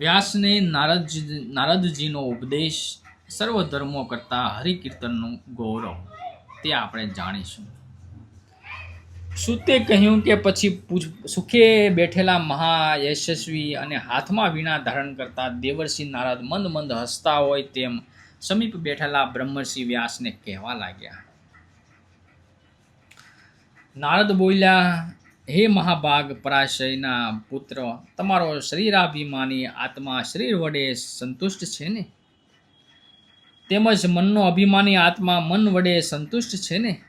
વ્યાસને નારદજી નારદજીનો ઉપદેશ સર્વ ધર્મો કરતાં હરિકીર્તનનું ગૌરવ, તે આપણે જાણીશું. સુતે કહ્યું કે પછી સુખે બેઠેલા મહા યશસ્વી અને હાથમાં વીણા ધારણ કરતા દેવર્ષિ નારદ મંદ મંદ હસતા હોય તેમ સમીપ બેઠેલા બ્રહ્મર્ષિ વ્યાસને કહેવા લાગ્યા. નારદ બોલ્યા હે મહાભાગ પરાશયના પુત્ર, તમારો શરીરાભિમાની આત્મા શરીર વડે સંતુષ્ટ છે ને? તેમજ મનનો અભિમાની આત્મા મન વડે સંતુષ્ટ છે ને?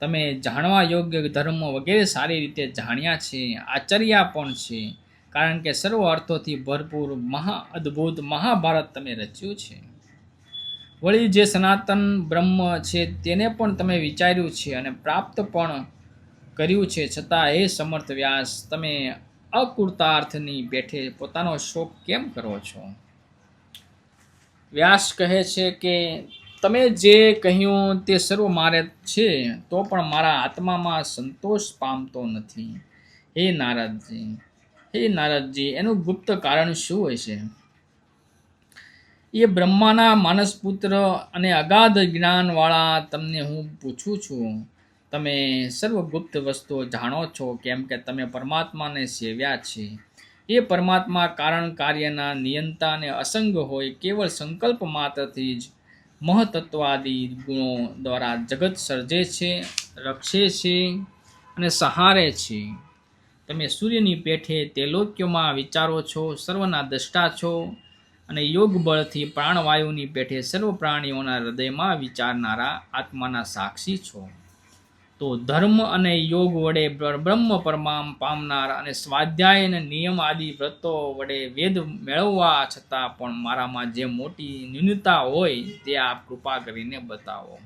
તમે જાણવા યોગ્ય ધર્મ વગેરે સારી રીતે જાણ્યા છે, આચર્યા પણ છે, કારણ કે સર્વ અર્થોથી ભરપૂર મહા અદ્ભુત મહાભારત તમે રચ્યું છે. વળી જે સનાતન બ્રહ્મ છે, તેને પણ તમે વિચાર્યું છે અને પ્રાપ્ત પણ કર્યું છે, છતાં એ સમર્થ વ્યાસ, તમે અકૃતાર્થની પેઠે પોતાનો શોક કેમ કરો છો? વ્યાસ કહે છે કે, તમે જે કહ્યું તે સર્વ મારે છે, તો પણ મારા આત્મામાં સંતોષ પામતો નથી. હે નારદજી હે નારદજી, એનું ગુપ્ત કારણ શું હોય છે? એ બ્રહ્માના માનસપુત્ર અને અગાધ જ્ઞાનવાળા તમને હું પૂછું છું તમે સર્વગુપ્ત વસ્તુઓ જાણો છો કેમ કે તમે પરમાત્માને સેવ્યા છે. એ પરમાત્મા કારણ કાર્યના નિયંતાને અસંગ હોય કેવળ સંકલ્પ માત્રથી જ મહતત્વાદી ગુણો દ્વારા જગત સર્જે છે, રક્ષે છે અને સહારે છે. તમે સૂર્યની પેઠે તેલોક્યમાં વિચારો છો, સર્વના દ્રષ્ટા છો અને યોગ બળથી પ્રાણવાયુની પેઠે સર્વ પ્રાણીઓના હૃદયમાં વિચારનારા આત્માના સાક્ષી છો. તો ધર્મ અને યોગ વડે બ્રહ્મ પરમામ પામનાર અને સ્વાધ્યાય અને નિયમ આદિ વ્રતો વડે વેદ મેળવવા છતાં પણ મારામાં જે મોટી ન્યૂનતા હોય તે આપ કૃપા કરીને બતાવો.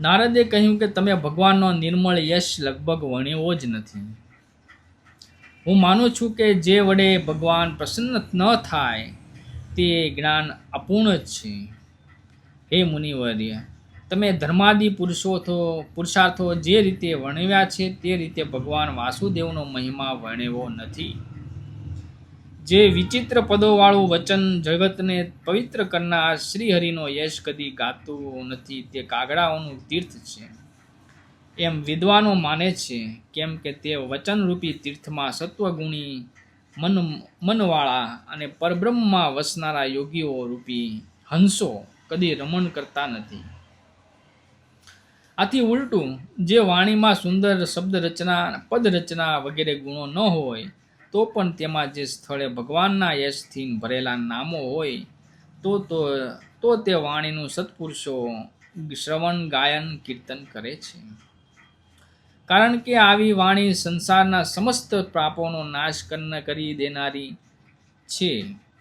નારદે કહ્યું કે તમે ભગવાનનો નિર્મળ યશ લગભગ વણ્યો જ નથી. હું માનું છું કે જે વડે ભગવાન પ્રસન્ન ન થાય તે જ્ઞાન અપૂર્ણ છે. હે મુનિવર્ય તમે ધર્માદિ પુરુષોથો, પુરુષાર્થો જે રીતે વર્ણવ્યા છે તે રીતે ભગવાન વાસુદેવનો મહિમા વર્ણવ્યો નથી. જે વિચિત્ર પદોવાળું વચન જગતને પવિત્ર કરનાર શ્રીહરિનો યશ કદી ગાતું નથી, તે કાગડાઓનું તીર્થ છે. એમ વિદ્વાનો માને છે, કેમ કે તે વચનરૂપી તીર્થમાં સત્વગુણી, મન, મનવાળા અને પરબ્રહ્મમાં વસનારા યોગીઓ રૂપી હંસો કદી રમણ કરતા નથી. આથી ઉલટું, જે વાણીમાં સુંદર શબ્દ રચના પદ રચના વગેરે ગુણો ન હોય, તો પણ તેમાં જે સ્થળે ભગવાનના યશથી ભરેલા નામો હોય, તો તો તો તે વાણીનું સત્પુરુષો શ્રવણ, ગાયન, કીર્તન કરે છે. કારણ કે આવી વાણી સંસારના સમસ્ત પાપોનો નાશ કરી દેનારી છે,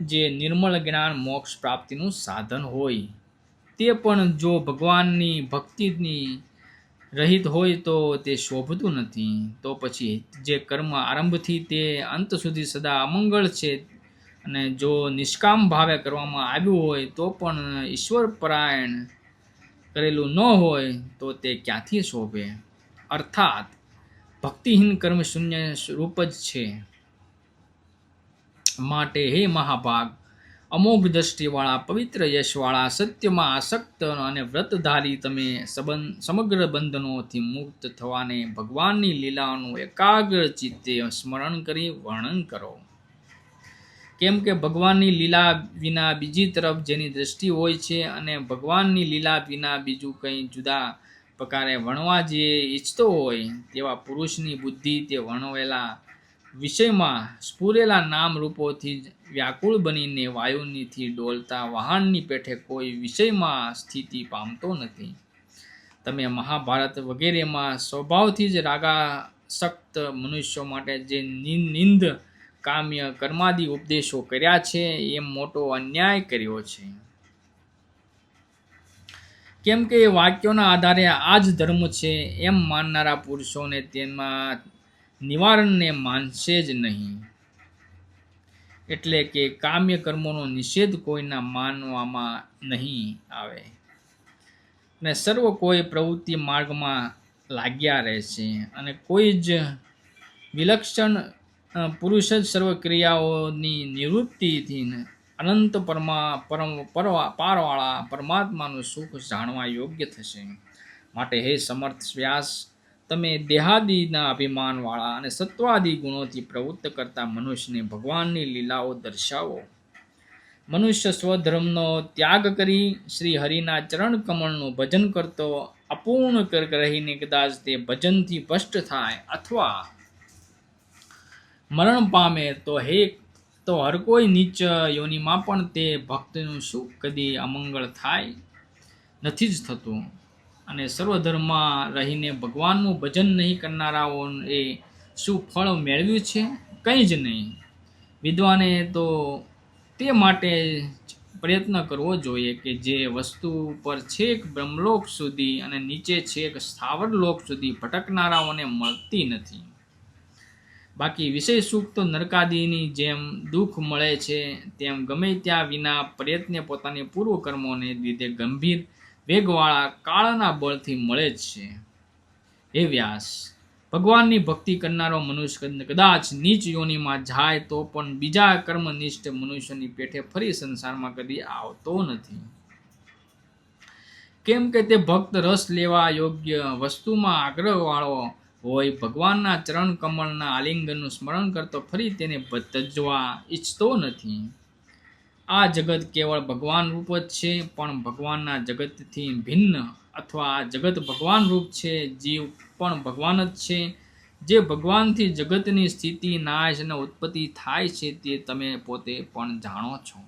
જે નિર્મળ જ્ઞાન, મોક્ષ પ્રાપ્તિનું સાધન હોય. તે પણ જો ભગવાનની ભક્તિની રહિત હોય તો તે શોભતું નથી. તો પછી જે કર્મ આરંભથી તે અંત સુધી સદા અમંગળ છે અને જો નિષ્કામ ભાવે કરવામાં આવ્યું હોય તો પણ ઈશ્વર પરાયણ કરેલું ન હોય તો તે ક્યાંથી શોભે? અર્થાત, ભક્તિહીન કર્મ શૂન્ય રૂપ જ છે. માટે હે મહાભાગ અમોઘ દ્રષ્ટિવાળા પવિત્ર યશવાળા, સત્યમાં આસક્ત અને વ્રતધારી તમે સંબંધ, સમગ્ર બંધનોથી મુક્ત થવાને ભગવાનની લીલાઓનું એકાગ્ર ચિત્તે સ્મરણ કરી વર્ણન કરો. કેમ કે ભગવાનની લીલા વિના બીજી તરફ જેની દ્રષ્ટિ હોય છે અને ભગવાનની લીલા વિના બીજું કંઈ જુદા પ્રકારે વણવા જે ઈચ્છતો હોય તેવા પુરુષની બુદ્ધિ તે વર્ણવેલા વિષયમાં સ્ફુરેલા નામ રૂપોથી જ વ્યાકુળ બનીને વાયુનીથી ડોલતા વાહનની પેઠે કોઈ વિષયમાં સ્થિતિ પામતો નથી. તમે મહાભારત વગેરેમાં સ્વભાવથી જ રાગાસક્ત મનુષ્યો માટે જે નિંદ, કામ્ય, કર્માદિ ઉપદેશો કર્યા છે, એમ મોટો અન્યાય કર્યો છે. કેમ કે વાક્યોના આધારે આ જ ધર્મ છે, એમ માનનારા પુરુષોને તેમાં નિવારણને માનશે જ નહીં. એટલે કે કામ્ય કર્મોનો નિષેધ કોઈના માનવામાં નહીં આવે. અને સર્વ કોઈ પ્રવૃત્તિ માર્ગમાં લાગ્યા રહે છે અને કોઈ જ વિલક્ષણ પુરુષ જ સર્વ ક્રિયાઓની નિવૃત્તિથી અનંત પરમા, પરમ, પરવા, પારવાળા પરમાત્માનું સુખ જાણવા યોગ્ય થશે. માટે હે સમર્થ વ્યાસ તમે દેહાદિના અભિમાનવાળા અને સત્વાદી ગુણોથી પ્રવૃત્ત કરતા મનુષ્યને ભગવાનની લીલાઓ દર્શાવો. મનુષ્ય સ્વધર્મનો ત્યાગ કરી શ્રી હરિના ચરણ કમળનું ભજન કરતો, અપૂર્ણ રહીને કદાચ તે ભજનથી ભ્રષ્ટ થાય અથવા મરણ પામે તો હે, તો હર કોઈ નીચ યોનિમાં પણ તે ભક્તનું શું કદી અમંગળ થાય નથી જ થતું. અને સર્વધર્મમાં રહીને ભગવાનનું ભજન નહીં કરનારાઓએ શું ફળ મેળવ્યું છે? કંઈ જ નહીં. વિદ્વાને તો તે માટે પ્રયત્ન કરવો જોઈએ કે જે વસ્તુ પર છેક બ્રહ્મલોક સુધી અને નીચે છેક સ્થાવરલોક સુધી ભટકનારાઓને મળતી નથી. બાકી વિષય સુખ તો નરકાદીની જેમ દુઃખ મળે છે, તેમ ગમે ત્યાં વિના પ્રયત્ને પોતાની પૂર્વ કર્મોને લીધે ગંભીર વેગવાળા કાળના બળથી મળે જ છે. હે વ્યાસ, ભગવાનની ભક્તિ કરનારો મનુષ્ય કદાચ નીચ યોનિમાં જાય તો પણ બીજા કર્મનિષ્ઠ મનુષ્યની પેઠે ફરી સંસારમાં કદી આવતો નથી. કેમ કે તે ભક્ત રસ લેવા યોગ્ય વસ્તુમાં આગ્રહવાળો હોય, ભગવાનના ચરણ કમળના આલિંગનનું સ્મરણ કરતો ફરી તેને ભજવા ઈચ્છતો નથી. આ જગત કેવળ ભગવાન રૂપ જ છે, પણ ભગવાનના જગતથી ભિન્ન અથવા આ જગત ભગવાન રૂપ છે, જીવ પણ ભગવાન જ છે. જે ભગવાનથી જગતની સ્થિતિ, નાશ અને ઉત્પત્તિ થાય છે તે તમે પોતે પણ જાણો છો.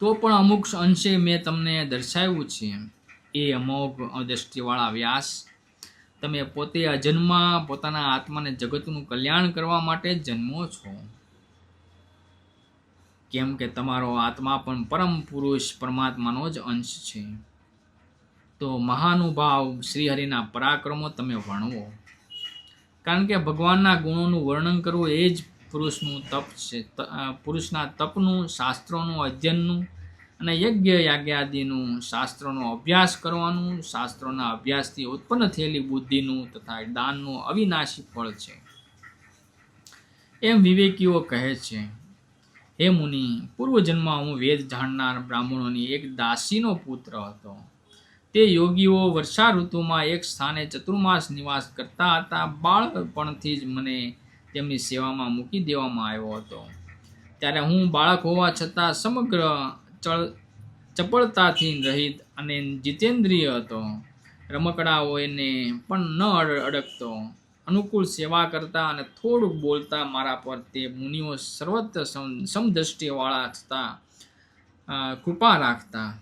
તો પણ અમુક અંશે મેં તમને દર્શાવ્યું છે. એ અમોઘ દ્રષ્ટિવાળા વ્યાસ, તમે પોતે અજન્મા પોતાના આત્માને જગતનું કલ્યાણ કરવા માટે જન્મો છો. કેમ કે તમારો આત્મા પણ પરમ પુરુષ પરમાત્માનો જ અંશ છે. તો મહાનુભાવ શ્રીહરિના પરાક્રમો તમે વર્ણવો. કારણ કે ભગવાનના ગુણોનું વર્ણન કરવું એ જ પુરુષનું તપ છે. પુરુષના તપનું, શાસ્ત્રોનું અધ્યયનનું અને યજ્ઞ યાજ્ઞાદિનું શાસ્ત્રોનો અભ્યાસ કરવાનું, શાસ્ત્રોના અભ્યાસથી ઉત્પન્ન થયેલી બુદ્ધિનું તથા દાનનું અવિનાશી ફળ છે. એમ વિવેકીઓ કહે છે. હે મુનિ, પૂર્વજન્મમાં હું વેદ જાણનાર બ્રાહ્મણોની એક દાસીનો પુત્ર હતો. તે યોગીઓ વર્ષા ઋતુમાં એક સ્થાને ચતુર્માસ નિવાસ કરતા હતા. બાળપણથી જ મને તેમની સેવામાં મૂકી દેવામાં આવ્યો હતો. ત્યારે હું બાળક હોવા છતાં સમગ્ર ચળ, ચપળતાથી રહિત અને જીતેન્દ્રિય હતો. રમકડાઓને પણ ન અડ અડકતો અનુકૂળ સેવા કરતા અને થોડુંક બોલતા મારા પર તે મુનિઓ સર્વત્ર સમ- સમદ્રષ્ટિવાળા છતાં કૃપા રાખતા.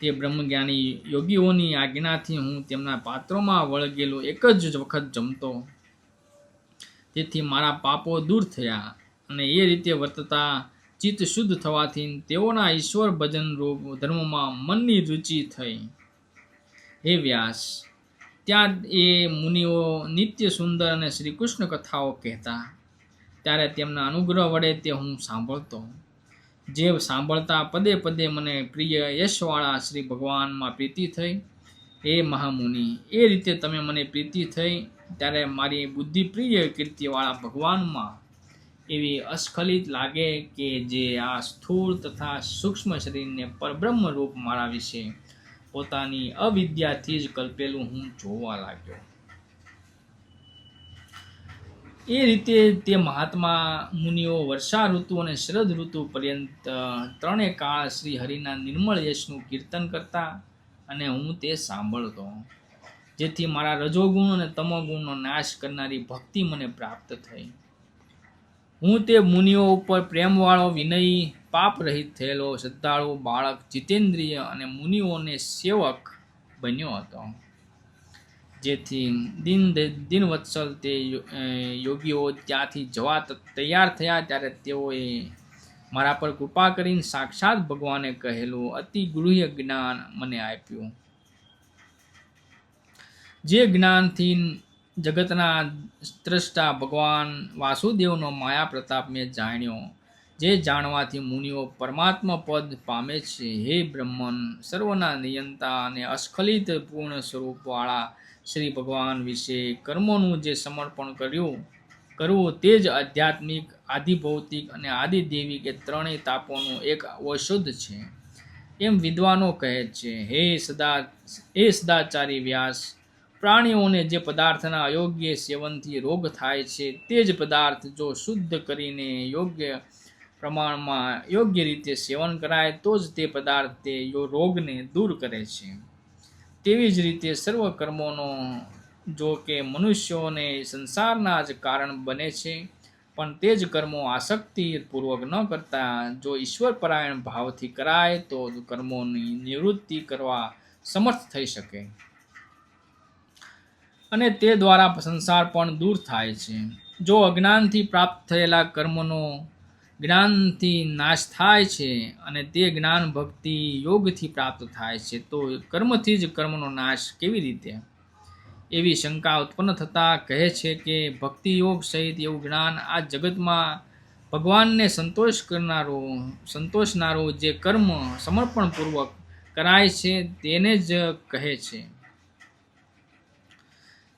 તે બ્રહ્મજ્ઞાની યોગીઓની આજ્ઞાથી હું તેમના પાત્રોમાં વળગેલો એક જ વખત જમતો. તેથી મારા પાપો દૂર થયા અને એ રીતે વર્તતા ચિત્ત શુદ્ધ થવાથી તેઓના ઈશ્વર ભજન રૂપ ધર્મમાં મનની રુચિ થઈ. હે વ્યાસ ત્યાં એ મુનિઓ નિત્ય સુંદર અને શ્રી કૃષ્ણ કથાઓ કહેતા. ત્યારે તેમના અનુગ્રહ વડે તે હું સાંભળતો. જે સાંભળતા પદે પદે મને પ્રિય યશવાળા શ્રી ભગવાનમાં પ્રીતિ થઈ. હે મહામુનિ, એ રીતે તમે મને પ્રીતિ થઈ, ત્યારે મારી બુદ્ધિ પ્રિય કીર્તિવાળા ભગવાનમાં. એવી અસ્ખલિત લાગે કે જે આ સ્થૂળ તથા સૂક્ષ્મ શરીરને પરબ્રહ્મ રૂપ મારા વિશે પોતાની અવિદ્યાથી જ કલ્પેલું હું જોવા લાગ્યો. એ રીતે તે મહાત્મા મુનિઓ વર્ષા ઋતુ અને શરદ ઋતુ પર્યંત ત્રણે કાળ શ્રી હરિના નિર્મળ યશનું કીર્તન કરતા અને હું તે સાંભળતો, જેથી મારા રજોગુણ અને તમોગુણનો નાશ કરનારી ભક્તિ મને પ્રાપ્ત થઈ. હું તે મુનિઓ ઉપર પ્રેમવાળો વિનયી પાપ રહિત થયેલો શ્રદ્ધાળુ બાળક જીતેન્દ્રિય અને મુનિઓને સેવક બન્યો હતો. જેથી દિન દિનવત્સલ તે યોગીઓ ત્યાંથી જવા તૈયાર થયા ત્યારે તેઓએ મારા પર કૃપા કરીને સાક્ષાત ભગવાને કહેલું અતિ ગૃહ્ય જ્ઞાન મને આપ્યું. જે જ્ઞાનથી જગતના ત્રષ્ટા ભગવાન વાસુદેવનો માયા પ્રતાપ મેં જાણ્યો. જે જાણવાથી મુનિઓ પરમાત્મા પદ પામે છે. હે બ્રહ્મન, સર્વના નિયંતા અને અસ્ખલિત પૂર્ણ સ્વરૂપવાળા શ્રી ભગવાન વિશે કર્મોનું જે સમર્પણ કર્યું, કરવું તે જ આધ્યાત્મિક આધિભૌતિક અને આદિદેવી કે ત્રણેય તાપોનું એક ઔષધ છે. એમ વિદ્વાનો કહે છે, હે સદા, હે સદાચારી વ્યાસ, પ્રાણીઓને જે પદાર્થના અયોગ્ય સેવનથી રોગ થાય છે, તે જ પદાર્થ જો શુદ્ધ કરીને યોગ્ય પ્રમાણમાં યોગ્ય રીતે સેવન કરાય, તો જ તે પદાર્થ તે રોગને દૂર કરે છે. તેવી જ રીતે સર્વ કર્મોનો, જો કે મનુષ્યોને સંસારના જ કારણ બને છે, પણ તે જ કર્મો આસક્તિપૂર્વક ન કરતા. જો ઈશ્વર પરાયણ ભાવથી કરાય, તો કર્મોની નિવૃત્તિ કરવા સમર્થ થઈ શકે. અને તે દ્વારા સંસાર પણ દૂર થાય છે. જો અજ્ઞાનથી પ્રાપ્ત થયેલા કર્મનો જ્ઞાનથી નાશ થાય છે અને તે જ્ઞાન ભક્તિ યોગથી પ્રાપ્ત થાય છે, તો કર્મથી જ કર્મનો નાશ કેવી રીતે? એવી શંકા ઉત્પન્ન થતાં કહે છે કે ભક્તિ યોગ સહિત એવું જ્ઞાન આ જગતમાં ભગવાનને સંતોષ કરનારો, સંતોષનારો જે કર્મ સમર્પણપૂર્વક કરાય છે, તેને જ કહે છે.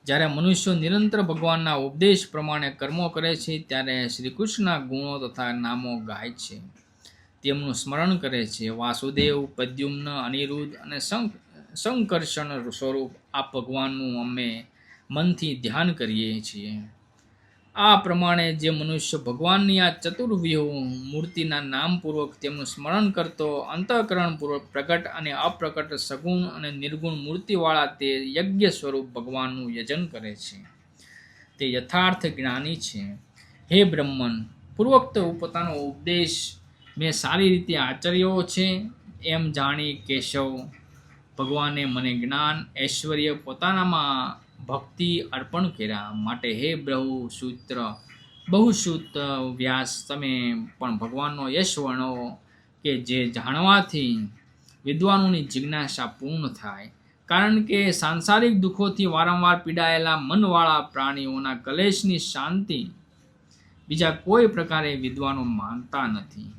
જ્યારે મનુષ્યો નિરંતર ભગવાનના ઉપદેશ પ્રમાણે કર્મો કરે છે, ત્યારે શ્રી કૃષ્ણના ગુણો તથા નામો ગાય છે. તેમનું સ્મરણ કરે છે. વાસુદેવ, પદ્યુમ્ન, અનિરુદ્ધ અને સંકર્ષણ સ્વરૂપ આ ભગવાનનું અમે મનથી ધ્યાન કરીએ છીએ. આ પ્રમાણે જે મનુષ્ય ભગવાનની આ ચતુર્વ્યૂહ મૂર્તિના નામપૂર્વક તેમનું સ્મરણ કરતો, અંતઃકરણપૂર્વક પ્રગટ અને અપ્રકટ સગુણ અને નિર્ગુણ મૂર્તિવાળા તે યજ્ઞ સ્વરૂપ ભગવાનનું યજન કરે છે. તે યથાર્થ જ્ઞાની છે. હે બ્રહ્મન, પૂર્વોક્ત પોતાનો ઉપદેશ મેં સારી રીતે આચર્યો છે. એમ જાણી કેશવ ભગવાને મને જ્ઞાન, ઐશ્વર્ય પોતાનામાં ભક્તિ અર્પણ કર્યા માટે હે બ્રહુ સૂત્ર, બહુસૂત વ્યાસ, તમે પણ ભગવાનનો યશ વર્ણો કે જે જાણવાથી વિદ્વાનોની જિજ્ઞાસા પૂર્ણ થાય. કારણ કે સાંસારિક દુઃખોથી વારંવાર પીડાયેલા મનવાળા પ્રાણીઓના કલેશની શાંતિ બીજા કોઈ પ્રકારે વિદ્વાનો માનતા નથી.